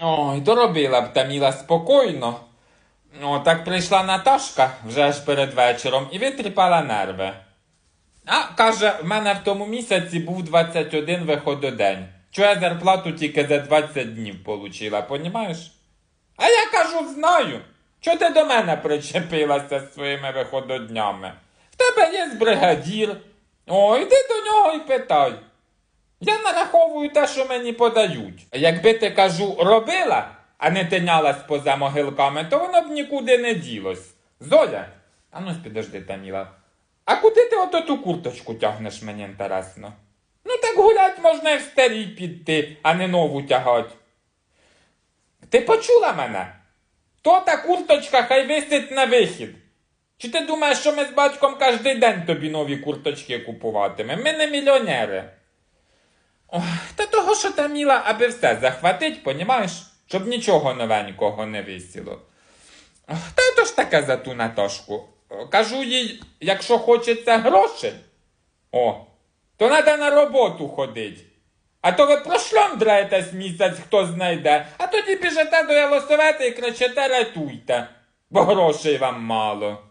Ой, доробила б Таміла спокійно. О, так прийшла Наташка вже аж перед вечором і витріпала нерви. А, каже, в мене в тому місяці був 21 вихододень. Чого я зарплату тільки за 20 днів получила, понімаєш? А я кажу, знаю. Чого ти до мене причепилася з своїми вихододнями? В тебе є бригадір. О, йди до нього і питай. Я нараховую те, що мені подають. Якби ти кажу, робила, а не тинялась поза могилками, то воно б нікуди не ділось. Золя, а ну підожди, Таміла. А куди ти ото ту курточку тягнеш, мені інтересно? Ну так гулять можна і в старій піти, а не нову тягать. Ти почула мене? То та курточка хай висить на вихід. Чи ти думаєш, що ми з батьком кожен день тобі нові курточки купуватимемо? Ми не мільйонери. Ой, та того, що Таміла, аби все захватить, понімаєш, щоб нічого новенького не висіло. Ох, Та то ж таке за ту Наташку. Кажу їй, якщо хочеться грошей, о, то треба на роботу ходить. А то ви прошльондраєтесь місяць, хто знайде, а тоді біжите до Єлосовета і кричите рятуйте, бо грошей вам мало.